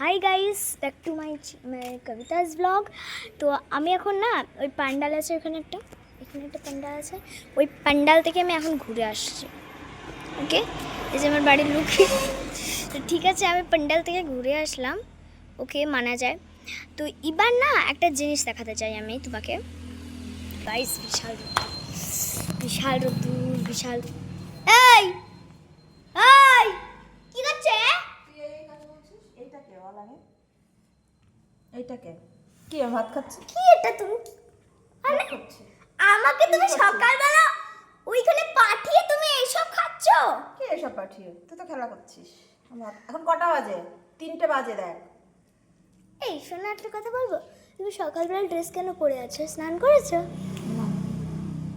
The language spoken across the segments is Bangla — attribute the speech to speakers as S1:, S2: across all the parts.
S1: Hi guys back to my Kabita's blog তো আমি এখন না, ওই পান্ডাল আছে ওখানে একটা, এখানে একটা প্যান্ডাল আছে। ওই প্যান্ডাল থেকে আমি এখন ঘুরে আসছি। ওকে এই যে আমার বাড়ির লোক তো ঠিক আছে, আমি প্যান্ডাল থেকে ঘুরে আসলাম। ওকে মানা যায়। তো এবার না একটা জিনিস দেখাতে চাই আমি তোমাকে। গাইস বিশাল বিশাল রোদ্দুর বিশাল এই এই কি করছে
S2: আগে এইটাকে। কি ভাত খাচ্ছি?
S1: কি এটা তুমি
S2: ভাত খাচ্ছি।
S1: আমাকে তুমি সকালবেলা ওইখানে পাঠিয়ে তুমি এইসব খাচ্ছ?
S2: কি এসব পাঠিয়ে? তুই তো খেলা করছিস। এখন কটা বাজে? তিনটে বাজে দেখ।
S1: এই শোনো একটা কথা বলব? তুমি সকালবেলা ড্রেস কেন পরে আছো? স্নান করেছ?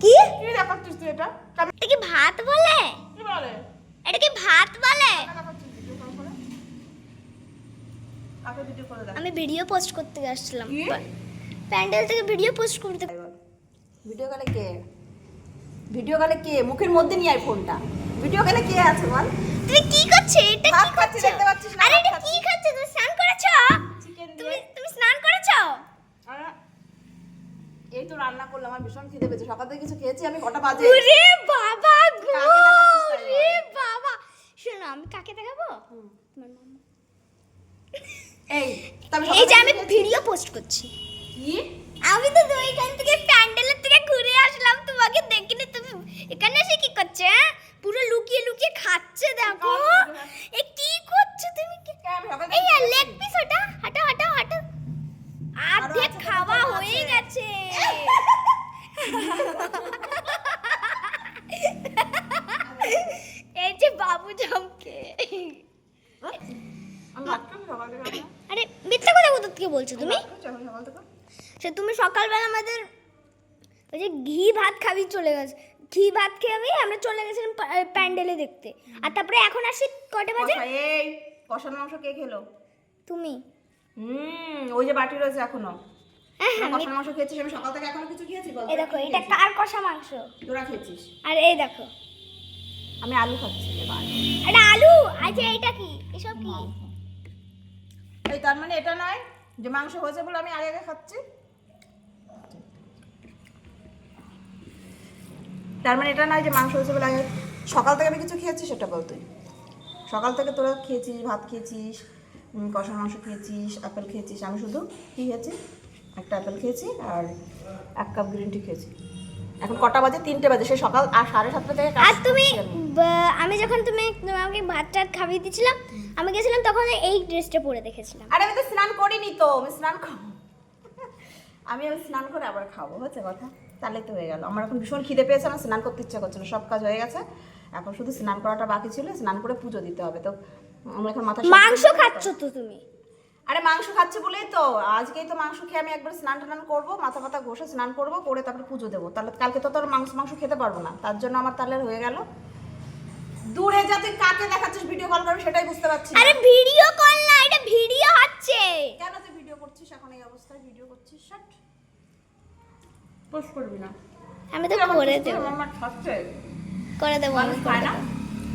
S1: কি?
S2: কি দেখাচ্ছিস তুই এটা?
S1: এটা কি ভাত বলে?
S2: কি বলে?
S1: এটা কি ভাত বলে
S2: দেখাচ্ছিস ভিডিও কল করে ভিডিও করে
S1: আমি ভিডিও পোস্ট করতে আসছিলাম প্যান্ডেল থেকে ভিডিও পোস্ট করতে
S2: ভিডিও কলে কে? ভিডিও কলে কে? মুখের মধ্যে নিয়ে আয় ফোনটা ভিডিও কলে কে আছে বল?
S1: তুমি কি করছ? এটা কি
S2: খাচ্ছি,
S1: করছ?
S2: দেখতে পাচ্ছিস না,
S1: আরে এটা কি খাচ্ছো। তুমি স্নান করেছ? তুমি তুমি স্নান করেছ?
S2: এই তো রান্না করলাম আমার ভীষণ খিদে পেয়েছে। সকাল থেকে কিছু খেয়েছি আমি কটা বাজে?
S1: ওরে বাবা গো
S2: কাকে দেখাচ্ছিস তাই
S1: রে বাবা। শোনো আমি কাকে দেখাবো। তোমার মামা
S2: এই
S1: এই যে আমি ভিডিও পোস্ট করছি। আমি তো ওইখান থেকে প্যান্ডেলের থেকে ঘুরে আসলাম তোমাকে দেখিনি তুমি। এখানে এসে কি করছে হ্যাঁ? পুরো লুকিয়ে লুকিয়ে খাচ্ছে দেখো। এ কি করছ তুমি? এই লেগ পিস ওটা। হাঁটো হাঁটো হাঁটো। অর্ধেক
S2: আছে,
S1: খাওয়া হয়ে গেছে। এই যে বাবু জমকে
S2: আমি ভাত খাব সকাল থেকে
S1: বলছো তুমি?
S2: থেকে।
S1: সে তুমি সকালবেলা আমাদের ওই যে ঘি ভাত খাবি চলে গেছে। ঘি ভাত খেয়ে আমরা চলে গেছিলাম প্যান্ডেলে দেখতে। আর তারপরে এখন আসি কটা বাজে?
S2: এই কষানো মাংস কে খেলো?
S1: তুমি।
S2: হুম ওই যে বাটি রয়েছে এখনও।
S1: হ্যাঁ হ্যাঁ
S2: কষানো মাংস খেয়েছিস আমি সকাল থেকে এখনও কিছু খেয়েছি বল।
S1: এই দেখো এটা কার কষা মাংস।
S2: তোরা খেয়েছিস?
S1: আর এই দেখো।
S2: আমি আলু খাচ্ছি এবার।
S1: এটা আলু? আচ্ছা এটা কি? এসব কি?
S2: এই তার মানে এটা নয়? যে মাংস হয়েছে বলে আমি আগে আগে খাচ্ছি। তার মানে এটা নয় যে মাংস হয়েছে বলে আগে সকাল থেকে আমি কিছু খেয়েছি সেটা বল তুই। সকাল থেকে তোরা খেয়েছিস, ভাত খেয়েছিস কষা মাংস খেয়েছিস, আপেল খেয়েছিস। আমি শুধু কি খেয়েছি? একটা আপেল খেয়েছি আর এক কাপ গ্রিন টি খেয়েছি। এখন কটা বাজে? তিনটে বাজে। সে সকাল আর সাড়ে সাতটা থেকে
S1: আর তুমি
S2: আমি।
S1: যখন তুমি আমাকে ভাত টাত খাইয়ে দিয়েছিলাম আমি গেছিলাম তখন এই ড্রেসটা পরে দেখেছিলাম।
S2: আরে আমি তো স্নান করিনি তো আমি স্নান আমি আমি স্নান করে আবার খাব হচ্ছে কথা? তাহলে তো হয়ে গেল। আমার এখন ভীষণ খিদে পেয়েছে আমার স্নান করতে ইচ্ছা করছে না সব কাজ হয়ে গেছে। এখন শুধু স্নান করাটা বাকি ছিল স্নান করে পুজো দিতে হবে। তো আমরা এখন মাথা
S1: মাংস খাচ্ছ তো তুমি?
S2: আরে মাংস খাচ্ছে বলেই তো। আজকেই তো মাংস খেয়ে আমি একবার স্নান টান করব মাথা পাতা ঘষে স্নান করব করে তারপরে পুজো দেবো। তাহলে কালকে তো তোর মাংস মাংস খেতে পারব না। তার জন্য আমার তাহলে হয়ে গেল। দূরে যা তুই কাকে দেখাচ্ছিস ভিডিও কল করবি সেটাই বুঝতে পারছি
S1: আরে ভিডিও কল না এটা ভিডিও হচ্ছে।
S2: কেন তুই ভিডিও করছিস এখন এই অবস্থায়? ভিডিও করছিস? শাট পোস্ট করবি না।
S1: আমি তো করে দেবো।
S2: আমার খাচ্ছে
S1: করে দেবো আমি
S2: মানুষ খায় না?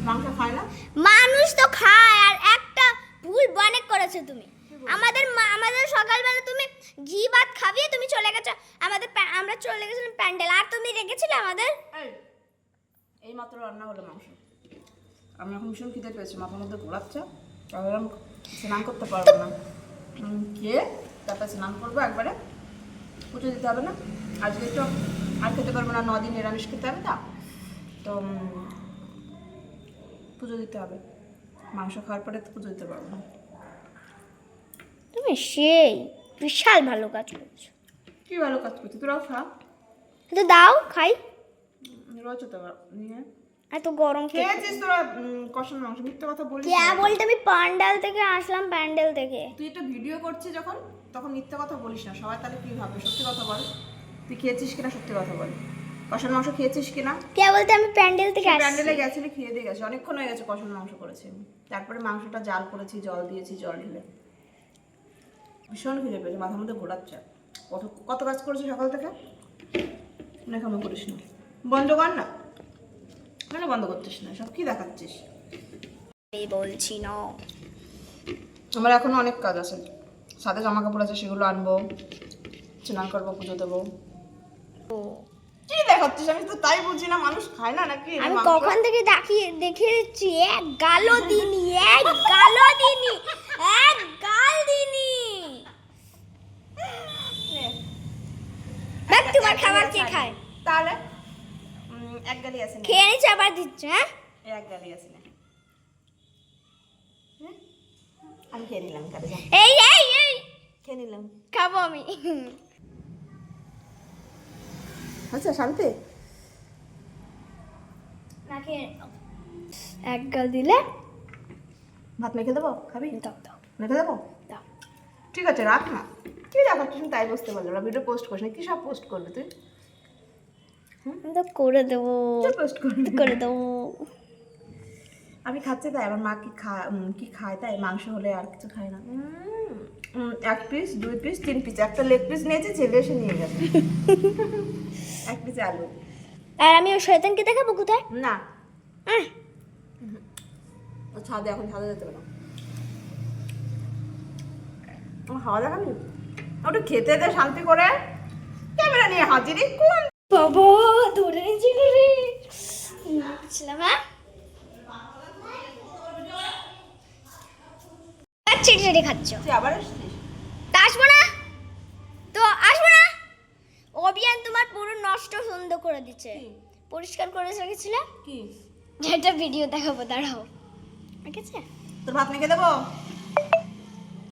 S2: মাংস খায় না?
S1: মানুষ তো খায় আর একটা ভুল অনেক করেছ তুমি। আমাদের মা- আমাদের সকালবেলা তুমি ঘি ভাত খাবিয়ে তুমি চলে গেছো। আমাদের আমরা চলে গেছিলাম প্যান্ডেল। আর তুমি রেখেছিলে আমাদের?
S2: এই মাত্র রান্না হলো মাংস। আমি এখন ভীষণ খিদে পেয়েছি, মাথার মধ্যে ঘোরাচ্ছে ভাবলাম স্নান করতে পারব না। খেয়ে তারপর স্নান করব একবারে। পুজো দিতে হবে না। আজকে তো আর খেতে পারব না, নদিন নিরামিষ খেতে হবে তা। তো পুজো দিতে হবে। মাংস খাওয়ার পরে তো পুজো দিতে পারব না।
S1: তুমি সেই বিশাল ভালো কাজ করছ।
S2: কি ভালো কাজ করছি? তোরাও খা।
S1: তো দাও খাই।
S2: রয়েছে তো নিয়ে।
S1: এত গরম
S2: খেয়েছিস তোরা কষানো মাংস? মিথ্যে কথা বলিস
S1: কে বলতে আমি প্যান্ডেল থেকে আসলাম প্যান্ডেল থেকে।
S2: তুই একটা ভিডিও করছিস যখন তখন মিথ্যে কথা বলিস না। সবাই তাহলে কি ভাবে? সত্যি কথা বল। তুই খেয়েছিস কিনা সত্যি কথা বল। কষানো মাংস খেয়েছিস কিনা?
S1: কে বলতে আমি প্যান্ডেল থেকে আসছি।
S2: প্যান্ডেলে গেছিলি খেয়ে দিয়ে গেছে অনেকক্ষণ হয়ে গেছে কষানো মাংস করেছি তারপরে মাংসটা জাল করেছি জল দিয়েছি জল ঢেলে। ভীষণ খিদে পেয়েছে মাথার মধ্যে ঘোরাচ্ছে। কত কত কাজ করেছি সকাল থেকে? না কেমন করিস না। বন্ধ কর না। কেন বন্ধ করছিস না সব কি দেখাচ্ছিস?
S1: বলছি না।
S2: আমার এখনও অনেক কাজ আছে। সাথে জামা কাপড় আছে সেগুলো আনব স্নান করব পুজো দেবো। কি দেখাচ্ছিস? আমি তো তাই বুঝি না মানুষ খায় না নাকি?
S1: আমি? কখন থেকে দেখিয়ে দেখে দিচ্ছি এক গালও দিনি এক গালও দিনি এক গাল দিনি
S2: নে,
S1: খাবার
S2: গালি
S1: কে খায়?
S2: তাহলে এক গালি আছে না।
S1: খেয়ে নিচ্ছে আবার দিচ্ছে হ্যাঁ?
S2: এক গালি আছে না। হ্যাঁ? আমি খেয়ে নিলাম
S1: এই এই এই।
S2: খেয়ে নিলাম।
S1: খাব আমি।
S2: আচ্ছা শান্তি?
S1: এক গাল দিলে।
S2: ভাত মেখে দেবো? খাবি?
S1: দাও দাও।
S2: মেখে দেবো?
S1: দাও।
S2: ঠিক আছে রাখ না। কি দেখাচ্ছিস আমি তাই বুঝতে পারলাম না ভিডিও পোস্ট করিস না? কি সব পোস্ট করবে তুই?
S1: করে দেবো।
S2: পোস্ট করবি?
S1: করে দেবো?
S2: আমি খাচ্ছি তাই আমার মা কি খা কি খায় তাই? মাংস হলে আর কিছু খায় না। এক পিস দুই পিস তিন পিস একটা লেগ পিস নিয়েছে ছেলে এসে নিয়ে গেছে এক পিস আলু।
S1: আর আমি ওই শয়তানকে দেখাবো কোথায়?
S2: না। ছাদে এখন ছাদে যেতে পারো। আমার হাওয়া দেখাবি? ওটা খেতে দে শান্তি করে। ক্যামেরা নিয়ে হাজিরি কোন
S1: বাবা ধরে নিয়েছিল রে। ছিলাম হ্যাঁ? খাচ্ছ?
S2: আবার
S1: আসব না? তো আসব না? অভিয়ান তোমার পুরো নষ্ট সুন্দর করে দিচ্ছে। পরিষ্কার করে রেখেছিলে
S2: কি?
S1: যেটা ভিডিও দেখাবো দাঁড়াও। ঠিক আছে?
S2: তোর ভাত মেখে দেবো?